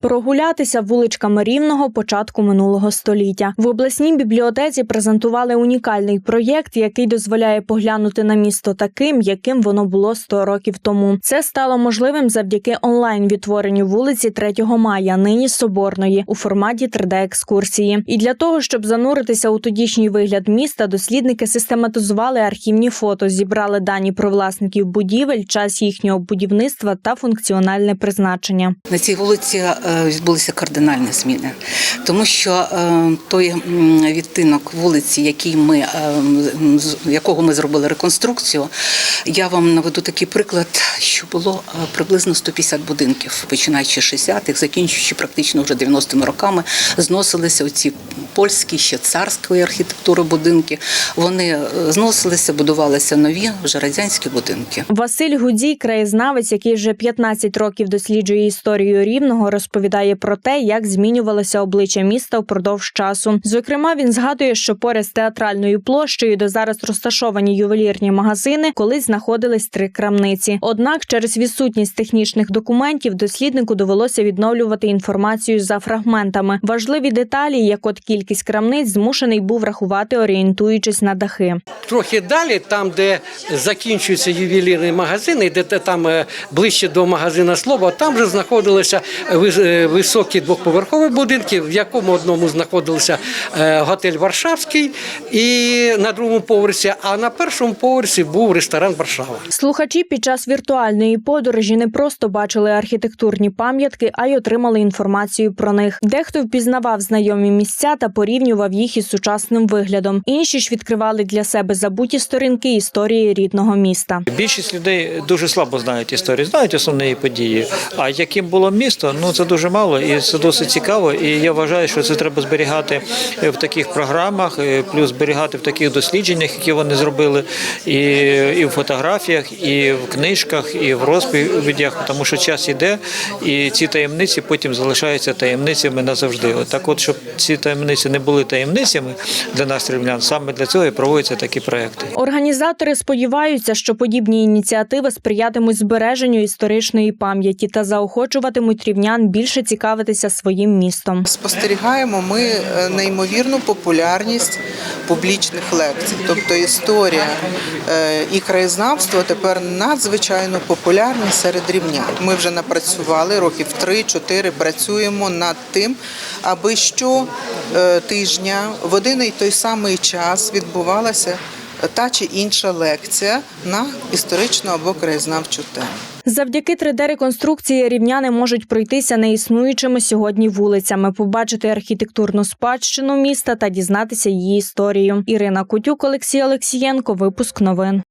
Прогулятися вуличками рівного початку минулого століття в обласній бібліотеці презентували унікальний проєкт, який дозволяє поглянути на місто таким, яким воно було 100 років тому. Це стало можливим завдяки онлайн відтворенню вулиці 3 мая, нині соборної, у форматі 3D-екскурсії. І для того, щоб зануритися у тодішній вигляд міста, дослідники систематизували архівні фото, зібрали дані про власників будівель, час їхнього будівництва та функціональне призначення. На цій вулиці е, відбулися кардинальні зміни, тому що е, той відтинок вулиці, який ми, е, якого ми зробили реконструкцію, я вам наведу такий приклад, що було е, приблизно 150 будинків, починаючи з 60-х, закінчуючи практично вже 90-ми роками, зносилися оці польські, ще царської архітектури будинки. Вони е, зносилися, будувалися нові вже радянські будинки. Василь Гудзій, краєзнавець, який вже 15 років досліджує історію рівного, розповідає про те, як змінювалося обличчя міста впродовж часу. Зокрема, він згадує, що поряд з театральною площею, де зараз розташовані ювелірні магазини, колись знаходились три крамниці. Однак, через відсутність технічних документів, досліднику довелося відновлювати інформацію за фрагментами. Важливі деталі, як от кількість крамниць, змушений був рахувати, орієнтуючись на дахи. Трохи далі, там, де закінчуються ювелірні магазини, де там е, ближче до магазина Слово, там вже знаходилися е, високі двохповерхові будинки, в якому одному знаходився е, готель Варшавський, і на другому поверсі, а на першому поверсі був ресторан Варшава. Слухачі під час віртуальної подорожі не просто бачили архітектурні пам'ятки, а й отримали інформацію про них. Дехто впізнавав знайомі місця та порівнював їх із сучасним виглядом. Інші ж відкривали для себе забуті сторінки історії рідного міста. Більшість людей дуже слабо знають історію, знають основні події. А яким було місто, ну це дуже мало, і це досить цікаво. І я вважаю, що це треба зберігати в таких програмах, плюс зберігати в таких дослідженнях, які вони зробили, і, і в фотографіях, і в книжках, і в розповідях, тому що час іде, і ці таємниці потім залишаються таємницями назавжди. От так, от щоб ці таємниці не були таємницями для нас, рівнян, саме для цього і проводяться такі проекти. Організатори сподіваються, що подібні ініціативи сприятимуть збереженню історичної пам'яті та заохочуватимуть рівнян більше цікавитися своїм містом. Спостерігаємо ми е, неймовірну популярність публічних лекцій. Тобто історія е, і краєзнавство тепер надзвичайно популярні серед рівнян. Ми вже напрацювали років 3-4 працюємо над тим, аби що е, тижня в один і той самий час відбувалася та чи інша лекція на історичну або краєзнавчу тему. Завдяки 3D-реконструкції рівняни можуть пройтися неіснуючими сьогодні вулицями, побачити архітектурну спадщину міста та дізнатися її історію. Ірина Кутюк, Олексій Олексієнко. Випуск новин.